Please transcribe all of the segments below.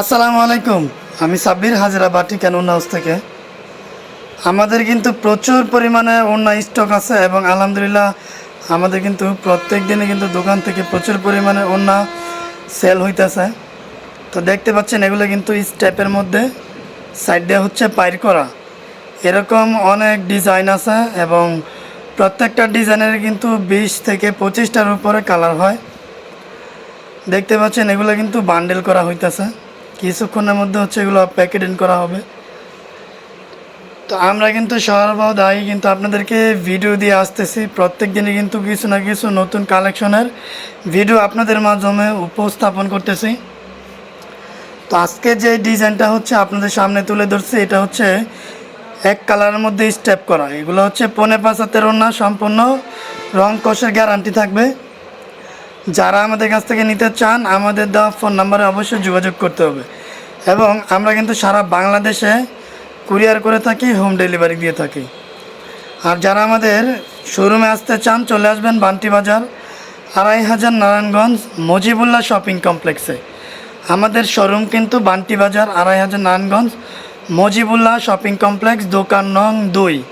আসসালামু আলাইকুম। আমি সাব্বির হাজিরা বাটি ক্যানুন হাউস থেকে? আমাদের কিন্তু প্রচুর পরিমাণে অন্য স্টক আছে এবং আলহামদুলিল্লাহ আমাদের কিন্তু প্রত্যেক দিনে কিন্তু দোকান থেকে প্রচুর পরিমাণে অন্য সেল হইতেছে। তো দেখতে পাচ্ছেন এগুলো কিন্তু স্টেপের মধ্যে সাইড দিয়ে হচ্ছে পাইর করা। এরকম অনেক ডিজাইন আছে এবং প্রত্যেকটা ডিজাইনের কিন্তু বিশ থেকে পঁচিশটার উপরে কালার হয়। দেখতে পাচ্ছেন এগুলো কিন্তু বান্ডেল করা হইতেছে। কিছুক্ষণের মধ্যে হচ্ছে এগুলো প্যাকেটিং করা হবে। তো আমরা কিন্তু সর্বদাই কিন্তু আপনাদেরকে ভিডিও দিয়ে আসতেছি। প্রত্যেক দিনে কিন্তু কিছু না কিছু নতুন কালেকশনের ভিডিও আপনাদের মাধ্যমে উপস্থাপন করতেছি। তো আজকে যে ডিজাইনটা হচ্ছে আপনাদের সামনে তুলে ধরছি, এটা হচ্ছে এক কালারের মধ্যে স্টেপ করা। এগুলো হচ্ছে পনে পাঁচ হাতের না সম্পূর্ণ রং কষের গ্যারান্টি থাকবে। যারা আমাদের কাছ থেকে নিতে চান, আমাদের দেওয়া ফোন নাম্বারে অবশ্যই যোগাযোগ করতে হবে। এবং আমরা কিন্তু সারা বাংলাদেশে কুরিয়ার করে থাকি, হোম ডেলিভারি দিয়ে থাকি। আর যারা আমাদের শোরুমে আসতে চান, চলে আসবেন বান্টি বাজার, আড়াই হাজার নারায়ণগঞ্জ, মজিবুল্লাহ শপিং কমপ্লেক্সে। আমাদের শোরুম কিন্তু বান্টি বাজার, আড়াই হাজার নারায়ণগঞ্জ, মজিবুল্লাহ শপিং কমপ্লেক্স, দোকান নং দুই।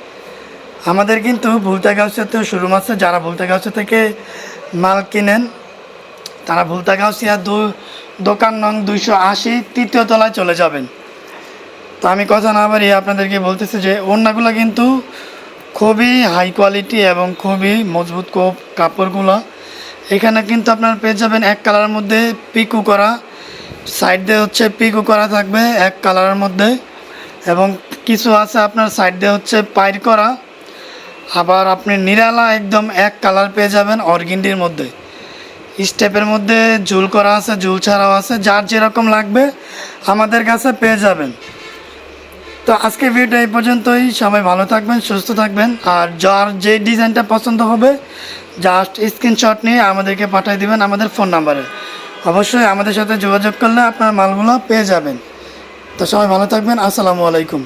আমাদের কিন্তু ভুলতাগাউসিয়াতেও শোরুম আছে, যারা ভুলতাগাউসিয়া থেকে মাল কিনেন তারা ভুলতাগাউসিয়া দু দোকান নং দুইশো আশি তৃতীয় তলায় চলে যাবেন। তো আমি কথা না বাড়িয়ে আপনাদেরকে বলতেছি যে ওড়নাগুলো কিন্তু খুবই হাই কোয়ালিটি এবং খুবই মজবুত কোপ কাপড়গুলো। এখানে কিন্তু আপনার পেয়ে যাবেন এক কালারের মধ্যে পিকু করা। সাইড দিয়ে হচ্ছে পিকু করা থাকবে এক কালারের মধ্যে এবং কিছু আছে আপনার সাইড দিয়ে হচ্ছে পাইর করা। আবার আপনি নিরালা একদম এক কালার পেয়ে যাবেন অর্গিন্ডির মধ্যে। স্টেপের মধ্যে ঝুল করা আছে ঝুল ছাড়াও আছে, যার যেরকম লাগবে আমাদের কাছে পেয়ে যাবেন। তো আজকে ভিডিওটা এই পর্যন্তই। সবাই ভালো থাকবেন, সুস্থ থাকবেন। আর যার যে ডিজাইনটা পছন্দ হবে জাস্ট স্ক্রিনশট নিয়ে আমাদেরকে পাঠিয়ে দিবেন আমাদের ফোন নাম্বারে অবশ্যই আমাদের সাথে যোগাযোগ করলে আপনার মালগুলো পেয়ে যাবেন। তো সবাই ভালো থাকবেন। আসসালামু আলাইকুম।